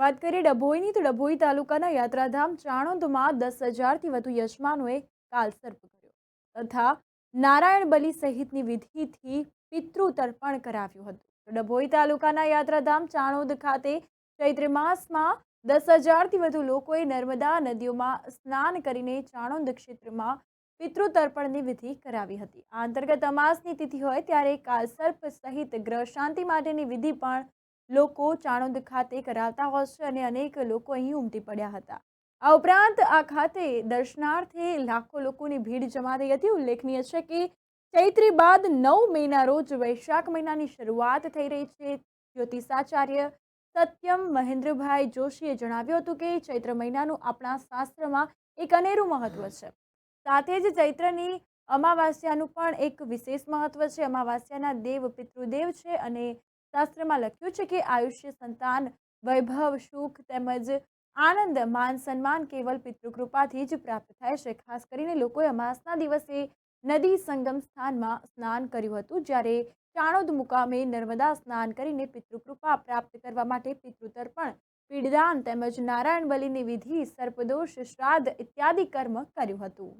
વાત કરીએ ડભોઈની, તો ડભોઈ તાલુકાના યાત્રાધામ ચાણોદમાં દસ હજારથી વધુ યજમાનોએ કાલસર્પ કર્યો તથા નારાયણ બલિ સહિતની વિધિથી પિતૃ તર્પણ કરાવ્યું હતું. ડભોઈ તાલુકાના યાત્રાધામ ચાણોદ ખાતે ચૈત્ર માસમાં દસ હજારથી વધુ લોકોએ નર્મદા નદીઓમાં સ્નાન કરીને ચાણોદ ક્ષેત્રમાં પિતૃ તર્પણની વિધિ કરાવી હતી. આ અંતર્ગત અમાસની તિથિ હોય ત્યારે કાલસર્પ સહિત ગ્રહ શાંતિ માટેની વિધિ પણ લોકો ચાણોદ ખાતે કરાવતા હોય છે અને અનેક લોકો અહીં ઉમટી પડ્યા હતા. આ ઉપરાંત આ ખાતે દર્શનાર્થે લાખો લોકોની ભીડ જમા થઈ હતી. ઉલ્લેખનીય છે કે ચૈત્રી બાદ નવ મેના રોજ વૈશાખ મહિનાની શરૂઆત થઈ રહી છે. જ્યોતિષાચાર્ય સત્યમ મહેન્દ્રભાઈ જોશીએ જણાવ્યું હતું કે ચૈત્ર મહિનાનું આપણા શાસ્ત્રમાં એક અનેરું મહત્વ છે. સાથે જ ચૈત્રની અમાવાસ્યાનું પણ એક વિશેષ મહત્વ છે. અમાવાસ્યાના દેવ પિતૃદેવ છે અને શાસ્ત્રમાં લખ્યું છે કે આયુષ્ય સંતાન, વૈભવ, સુખ તેમજ આનંદ, માન સન્માન કેવલ પિતૃકૃપાથી જ પ્રાપ્ત થાય છે. ખાસ કરીને લોકોએ અમાસના દિવસે નદી સંગમ સ્થાનમાં સ્નાન કર્યું હતું, જ્યારે ચાણોદ મુકામે નર્મદા સ્નાન કરીને પિતૃકૃપા પ્રાપ્ત કરવા માટે પિતૃતર્પણ, પીડદાન તેમજ નારાયણ બલિની વિધિ, સર્પદોષ, શ્રાદ્ધ ઇત્યાદિ કર્મ કર્યું હતું.